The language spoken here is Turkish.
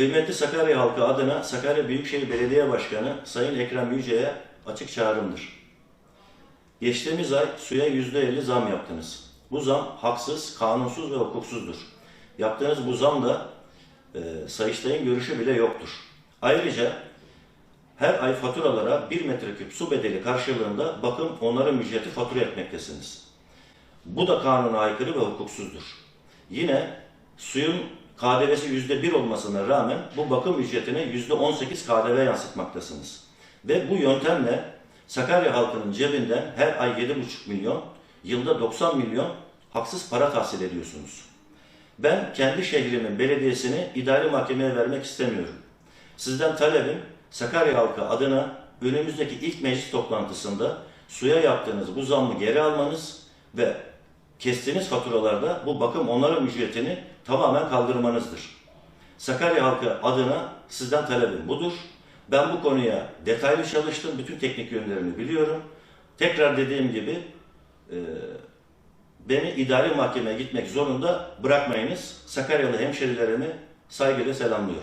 Kıymetli Sakarya halkı adına Sakarya Büyükşehir Belediye Başkanı Sayın Ekrem Yüce'ye açık çağrımdır. Geçtiğimiz ay suya %50 zam yaptınız. Bu zam haksız, kanunsuz ve hukuksuzdur. Yaptığınız bu zam da e, Sayıştay'ın görüşü bile yoktur. Ayrıca her ay faturalara 1 metreküp su bedeli karşılığında bakım onarım ücreti fatura etmektesiniz. Bu da kanuna aykırı ve hukuksuzdur. Yine suyun KDV'si %1 olmasına rağmen bu bakım ücretine %18 KDV yansıtmaktasınız. Ve bu yöntemle Sakarya halkının cebinden her ay 7,5 milyon, yılda 90 milyon haksız para tahsil ediyorsunuz. Ben kendi şehrimin belediyesini idari mahkemeye vermek istemiyorum. Sizden talebim Sakarya halkı adına önümüzdeki ilk meclis toplantısında suya yaptığınız bu zammı geri almanız ve kestiğiniz faturalarda bu bakım onarım ücretini tamamen kaldırmanızdır. Sakarya halkı adına sizden talebim budur. Ben bu konuya detaylı çalıştım. Bütün teknik yönlerini biliyorum. Tekrar dediğim gibi e, beni idari mahkemeye gitmek zorunda bırakmayınız. Sakaryalı hemşerilerimi saygıyla selamlıyorum.